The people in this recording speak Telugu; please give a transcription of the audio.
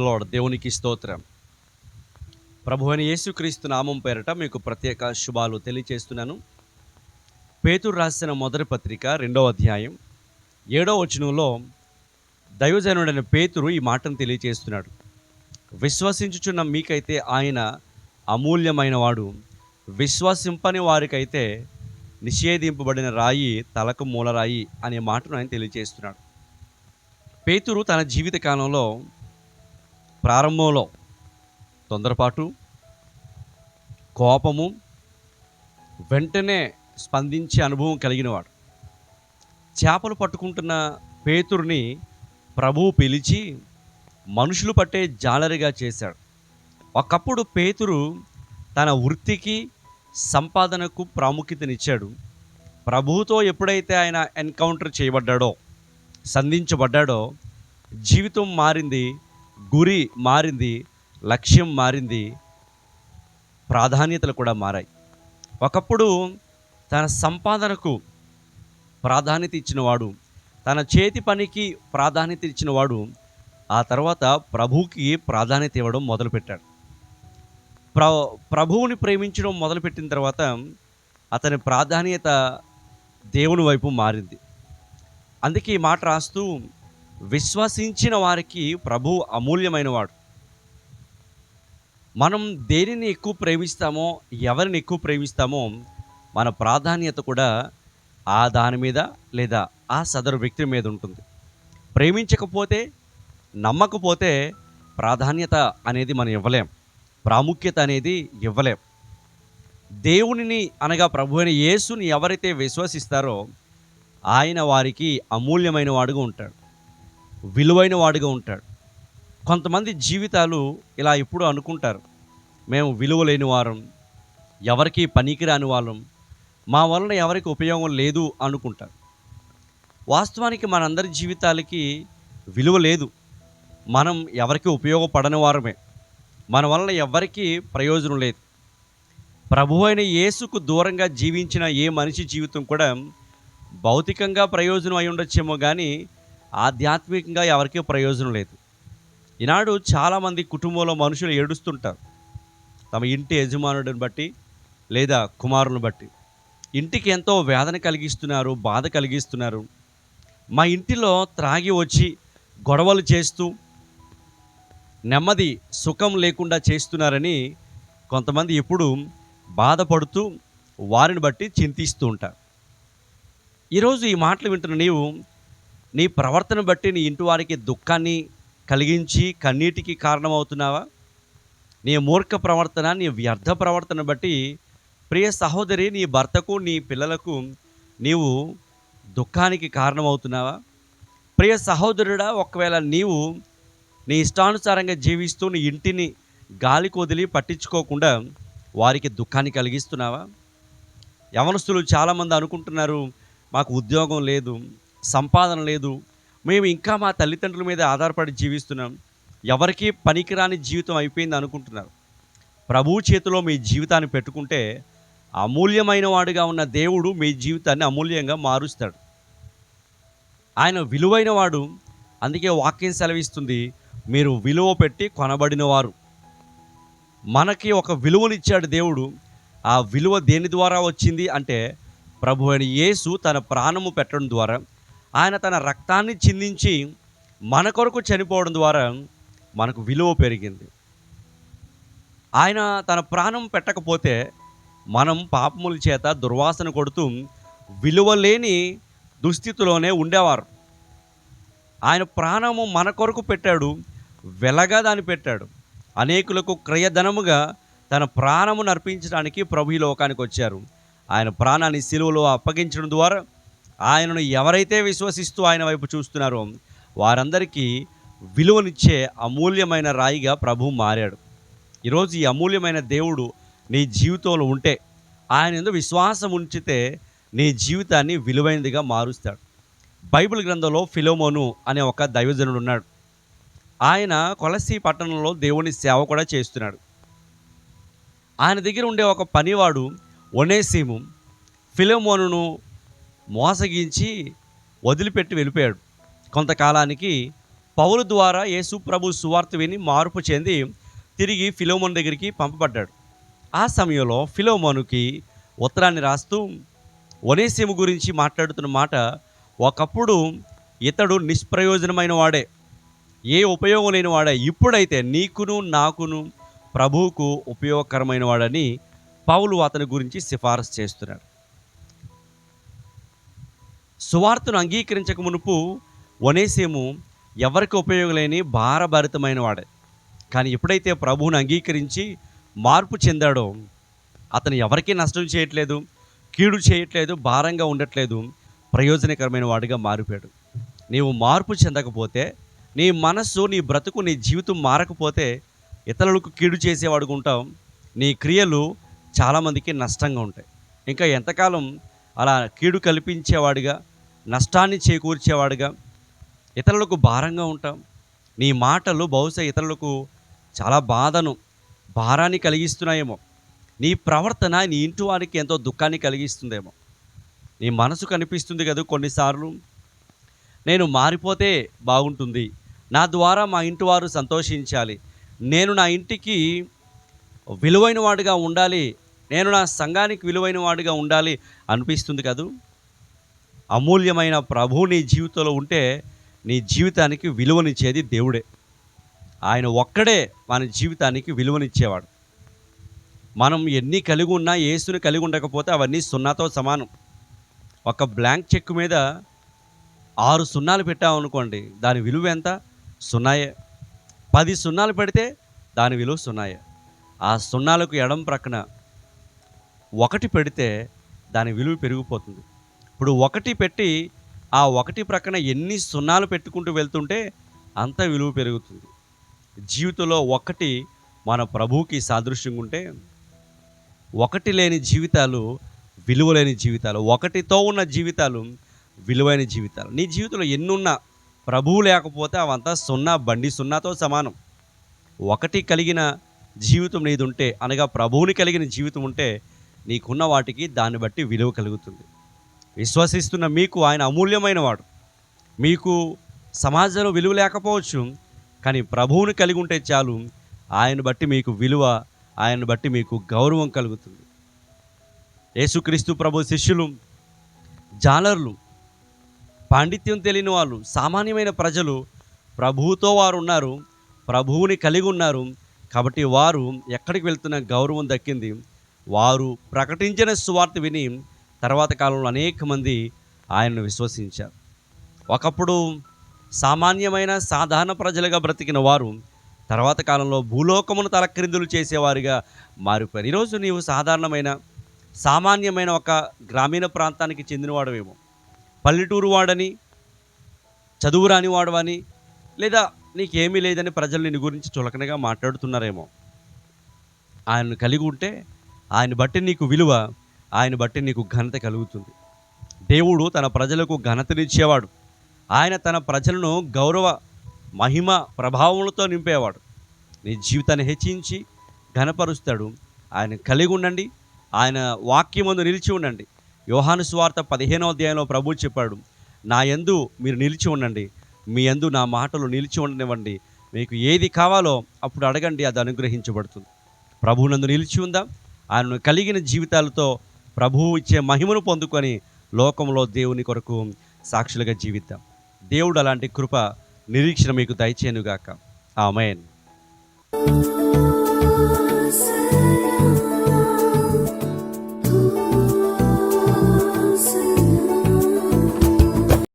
లార్డ్ దేవునికి స్తోత్రం. ప్రభు అని యేసుక్రీస్తు నామం పేరట మీకు ప్రత్యేక శుభాలు తెలియచేస్తున్నాను. పేతురు రాసిన మొదటి పత్రిక రెండవ అధ్యాయం ఏడవ వచనంలో దైవజనుడైన పేతురు ఈ మాటను తెలియచేస్తున్నాడు. విశ్వసించుచున్న మీకైతే ఆయన అమూల్యమైన వాడు. విశ్వసింపని వారికైతే నిషేధింపబడిన రాయి తలకు మూలరాయి అనే మాటను ఆయన తెలియజేస్తున్నాడు పేతురు తన జీవిత కాలంలో ప్రారంభంలో తొందరపాటు కోపము వెంటనే స్పందించే అనుభవం కలిగినవాడు. చేపలు పట్టుకుంటున్న పేతుర్ని ప్రభువు పిలిచి మనుషులు పట్టే జాలరిగా చేశాడు. ఒకప్పుడు పేతురు తన వృత్తికి సంపాదనకు ప్రాముఖ్యతనిచ్చాడు. ప్రభువుతో ఎప్పుడైతే ఆయన ఎన్కౌంటర్ చేయబడ్డాడో సంధించబడ్డాడో జీవితం మారింది గురి మారింది లక్ష్యం మారింది ప్రాధాన్యతలు కూడా మారాయి. ఒకప్పుడు తన సంపాదనకు ప్రాధాన్యత ఇచ్చినవాడు తన చేతి పనికి ప్రాధాన్యత ఇచ్చినవాడు ఆ తర్వాత ప్రభువుకి ప్రాధాన్యత ఇవ్వడం మొదలుపెట్టాడు. ప్ర ప్రభువుని ప్రేమించడం మొదలుపెట్టిన తర్వాత అతని ప్రాధాన్యత దేవుని వైపు మారింది. అందుకే ఈ మాట రాస్తూ విశ్వసించిన వారికి ప్రభు అమూల్యమైన వాడు మనం దేనిని ఎక్కువ ప్రేమిస్తామో ఎవరిని ఎక్కువ ప్రేమిస్తామో మన ప్రాధాన్యత కూడా ఆ దాని మీద లేదా ఆ సదరు వ్యక్తి మీద ఉంటుంది. ప్రేమించకపోతే నమ్మకపోతే ప్రాధాన్యత అనేది మనం ఇవ్వలేం. ప్రాముఖ్యత అనేది ఇవ్వలేం. దేవునిని అనగా ప్రభు అయిన యేసుని ఎవరైతే విశ్వసిస్తారో ఆయన వారికి అమూల్యమైన వాడుగా ఉంటాడు. విలువైన వాడిగా ఉంటాడు. కొంతమంది జీవితాలు ఇలా ఎప్పుడు అనుకుంటారు. మేము విలువ లేని వారం ఎవరికి పనికిరాని వాళ్ళం మా వలన ఎవరికి ఉపయోగం లేదు అనుకుంటారు. వాస్తవానికి మనందరి జీవితాలకి విలువ లేదు. మనం ఎవరికి ఉపయోగపడని వారమే. మన వలన ఎవరికీ ప్రయోజనం లేదు. ప్రభు అయిన యేసుకు దూరంగా జీవించిన ఏ మనిషి జీవితం కూడా భౌతికంగా ప్రయోజనం అయి ఉండొచ్చేమో కానీ ఆధ్యాత్మికంగా ఎవరికీ ప్రయోజనం లేదు. ఈనాడు చాలామంది కుటుంబంలో మనుషులు ఏడుస్తుంటారు. తమ ఇంటి యజమానుడిని బట్టి లేదా కుమారుని బట్టి. ఇంటికి ఎంతో వేదన కలిగిస్తున్నారు బాధ కలిగిస్తున్నారు. మా ఇంటిలో త్రాగి వచ్చి గొడవలు చేస్తూ నెమ్మది సుఖం లేకుండా చేస్తున్నారని కొంతమంది ఎప్పుడు బాధపడుతూ వారిని బట్టి చింతిస్తూ ఉంటారు. ఈరోజు ఈ మాటలు వింటున్న నీవు నీ ప్రవర్తన బట్టి నీ ఇంటి వారికి దుఃఖాన్ని కలిగించి కన్నీటికి కారణమవుతున్నావా? నీ మూర్ఖ ప్రవర్తన నీ వ్యర్థ ప్రవర్తన బట్టి ప్రియ సహోదరి నీ భర్తకు నీ పిల్లలకు నీవు దుఃఖానికి కారణమవుతున్నావా? ప్రియ సహోదరుడా ఒకవేళ నీవు నీ ఇష్టానుసారంగా జీవిస్తూ నీ ఇంటిని గాలికి వదిలి పట్టించుకోకుండా వారికి దుఃఖాన్ని కలిగిస్తున్నావా? యవనస్తులు చాలామంది అనుకుంటున్నారు మాకు ఉద్యోగం లేదు సంపాదన లేదు. మేము ఇంకా మా తల్లిదండ్రుల మీద ఆధారపడి జీవిస్తున్నాం. ఎవరికి పనికిరాని జీవితం అయిపోయింది అనుకుంటున్నారు. ప్రభు చేతిలో మీ జీవితాన్ని పెట్టుకుంటే అమూల్యమైన వాడుగా ఉన్న దేవుడు మీ జీవితాన్ని అమూల్యంగా మారుస్తాడు. ఆయన విలువైన వాడు. అందుకే వాక్యం సెలవిస్తుంది. మీరు విలువ పెట్టి కొనబడిన వారు మనకి ఒక విలువనిచ్చాడు దేవుడు. ఆ విలువ దేని ద్వారా వచ్చింది అంటే ప్రభు అయిన యేసు తన ప్రాణము పెట్టడం ద్వారా ఆయన తన రక్తాన్ని చిందించి మన కొరకు చనిపోవడం ద్వారా మనకు విలువ పెరిగింది. ఆయన తన ప్రాణం పెట్టకపోతే మనం పాపముల చేత దుర్వాసన కొడుతూ విలువ లేని దుస్థితిలోనే ఉండేవారు. ఆయన ప్రాణము మన కొరకు పెట్టాడు వెలగా దాన్ని పెట్టాడు. అనేకులకు క్రయధనముగా తన ప్రాణమును అర్పించడానికి ప్రభు లోకానికి వచ్చారు. ఆయన ప్రాణాన్ని సిలువలో అప్పగించడం ద్వారా ఆయనను ఎవరైతే విశ్వసిస్తూ ఆయన వైపు చూస్తున్నారో వారందరికీ విలువనిచ్చే అమూల్యమైన రాయిగా ప్రభు మారాడు. ఈరోజు ఈ అమూల్యమైన దేవుడు నీ జీవితంలో ఉంటే ఆయన ఎందు విశ్వాసం ఉంచితే నీ జీవితాన్ని విలువైనదిగా మారుస్తాడు. బైబిల్ గ్రంథంలో ఫిలోమోను అనే ఒక దైవజనుడు ఉన్నాడు. ఆయన కొలసి పట్టణంలో దేవుని సేవ కూడా చేస్తున్నాడు. ఆయన దగ్గర ఉండే ఒక పనివాడు ఒనేసీము ఫిలోమోనును మోసగించి వదిలిపెట్టి వెళ్ళిపోయాడు. కొంతకాలానికి పౌలు ద్వారా యేసు ప్రభు సువార్త విని మార్పు చెంది తిరిగి ఫిలోమోన్ దగ్గరికి పంపబడ్డాడు. ఆ సమయంలో ఫిలోమోనుకి ఉత్తరాన్ని రాస్తూ వనేసిము గురించి మాట్లాడుతున్న మాట ఒకప్పుడు ఇతడు నిష్ప్రయోజనమైన వాడే. ఏ ఉపయోగం లేని వాడే. ఇప్పుడైతే నీకును నాకును ప్రభువుకు ఉపయోగకరమైన వాడని పౌలు అతని గురించి సిఫారసు చేస్తున్నాడు. సువార్తను అంగీకరించక మునుపు ఒనేసేము ఎవరికి ఉపయోగలేని భారభరితమైన వాడే కానీ ఎప్పుడైతే ప్రభువును అంగీకరించి మార్పు చెందాడో అతను ఎవరికీ నష్టం చేయట్లేదు కీడు చేయట్లేదు భారంగా ఉండట్లేదు ప్రయోజనకరమైన వాడిగా మారిపోయాడు. నీవు మార్పు చెందకపోతే నీ మనస్సు నీ బ్రతుకు నీ జీవితం మారకపోతే ఇతరులకు కీడు చేసేవాడుగా ఉంటావు. నీ క్రియలు చాలామందికి నష్టంగా ఉంటాయి. ఇంకా ఎంతకాలం అలా కీడు కల్పించేవాడిగా నష్టాన్ని చేకూర్చేవాడుగా. ఇతరులకు భారంగా ఉంటాం. నీ మాటలు బహుశా ఇతరులకు చాలా బాధను భారాన్ని కలిగిస్తున్నాయేమో. నీ ప్రవర్తన నీ ఇంటి వారికి ఎంతో దుఃఖాన్ని కలిగిస్తుందేమో. నీ మనసు కనిపిస్తుంది కదా కొన్నిసార్లు. నేను మారిపోతే బాగుంటుంది. నా ద్వారా మా ఇంటి వారు సంతోషించాలి. నేను నా ఇంటికి విలువైన వాడిగా ఉండాలి. నేను నా సంఘానికి విలువైన వాడిగా ఉండాలి అనిపిస్తుంది కదూ? అమూల్యమైన ప్రభువు నీ జీవితంలో ఉంటే నీ జీవితానికి విలువనిచ్చేది దేవుడే. ఆయన ఒక్కడే మన జీవితానికి విలువనిచ్చేవాడు. మనం ఎన్ని కలిగి ఉన్నా యేసుని కలిగి ఉండకపోతే అవన్నీ సున్నాతో సమానం. ఒక బ్లాంక్ చెక్ మీద ఆరు సున్నాలు పెట్టామనుకోండి దాని విలువ ఎంత? సున్నాయే. పది సున్నాలు పెడితే దాని విలువ సున్నాయే. ఆ సున్నాలకు ఎడం ప్రక్కన ఒకటి పెడితే దాని విలువ పెరిగిపోతుంది. ఇప్పుడు ఒకటి పెట్టి ఆ ఒకటి ప్రక్కన ఎన్ని సున్నాలు పెట్టుకుంటూ వెళ్తుంటే అంత విలువ పెరుగుతుంది. జీవితంలో ఒకటి మన ప్రభువుకి సాదృశ్యంగా ఉంటే ఒకటి లేని జీవితాలు విలువలేని జీవితాలు ఒకటితో ఉన్న జీవితాలు విలువైన జీవితాలు. నీ జీవితంలో ఎన్నున్నా ప్రభువు లేకపోతే అవంతా సున్నా బండి సున్నాతో సమానం. ఒకటి కలిగిన జీవితం నీది ఉంటే అనగా ప్రభువుని కలిగిన జీవితం ఉంటే నీకున్న వాటికి దాన్ని బట్టి విలువ కలుగుతుంది. విశ్వసిస్తున్న మీకు ఆయన అమూల్యమైన వాడు మీకు సమాజంలో విలువ లేకపోవచ్చు కానీ ప్రభువుని కలిగి ఉంటే చాలు. ఆయన బట్టి మీకు విలువ ఆయన బట్టి మీకు గౌరవం కలుగుతుంది. యేసుక్రీస్తు ప్రభు శిష్యులు జాలర్లు పాండిత్యం తెలియని వాళ్ళు సామాన్యమైన ప్రజలు ప్రభువుతో వారు ఉన్నారు ప్రభువుని కలిగి ఉన్నారు. కాబట్టి వారు ఎక్కడికి వెళ్తున్న గౌరవం దక్కింది. వారు ప్రకటించిన సువార్త విని తర్వాత కాలంలో అనేక మంది ఆయనను విశ్వసించారు. ఒకప్పుడు సామాన్యమైన సాధారణ ప్రజలుగా బ్రతికిన వారు తర్వాత కాలంలో భూలోకమును తలక్రిందులు చేసేవారిగా మారిపోయారు. ఈరోజు నీవు సాధారణమైన సామాన్యమైన ఒక గ్రామీణ ప్రాంతానికి చెందినవాడవేమో. పల్లెటూరు వాడని చదువు రాని వాడవని లేదా నీకేమీ లేదని ప్రజలు నిన్ను గురించి చులకనగా మాట్లాడుతున్నారేమో. ఆయనను కలిగి ఉంటే ఆయన బట్టి నీకు విలువ ఆయన బట్టి నీకు ఘనత కలుగుతుంది. దేవుడు తన ప్రజలకు ఘనతనిచ్చేవాడు ఆయన తన ప్రజలను గౌరవ మహిమ ప్రభావములతో నింపేవాడు. నీ జీవితాన్ని హెచ్చించి ఘనపరుస్తాడు. ఆయన కలిగి ఉండండి. ఆయన వాక్యం ముందు నిలిచి ఉండండి. యోహాను స్వార్త పదిహేనో అధ్యాయంలో ప్రభు చెప్పాడు నా యందు మీరు నిలిచి ఉండండి. మీ యందు నా మాటలు నిలిచి ఉండనివ్వండి. మీకు ఏది కావాలో అప్పుడు అడగండి. అది అనుగ్రహించబడుతుంది. ప్రభువునందు నిలిచి ఉందాం. ఆయనను కలిగిన జీవితాలతో ప్రభువు ఇచ్చే మహిమను పొందుకొని లోకంలో దేవుని కొరకు సాక్షులుగా జీవిద్దాం. దేవుడు అలాంటి కృప నిరీక్షణ మీకు దయచేనుగాక ఆమెన్.